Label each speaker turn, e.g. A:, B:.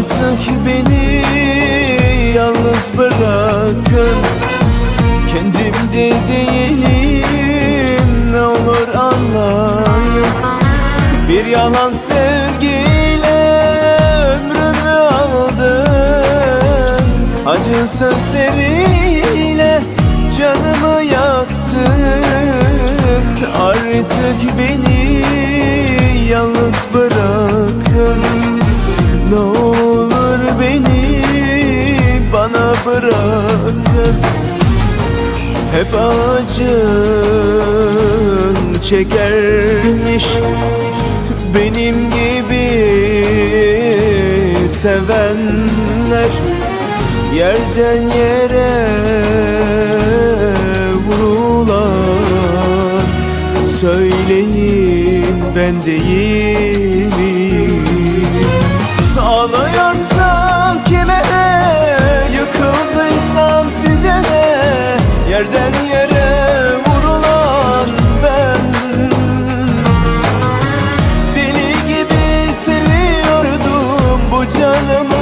A: Artık beni yalnız bırakın. Kendimde değilim ne olur anlayın. Bir yalan sevgiyle ömrümü aldın. Acı sözleriyle canımı yaktın. Artık beni bana bırakın. Hep acın çekermiş. Benim gibi sevenler Yerden yere vurulan. Söyleyin ben değil miyim? Canımı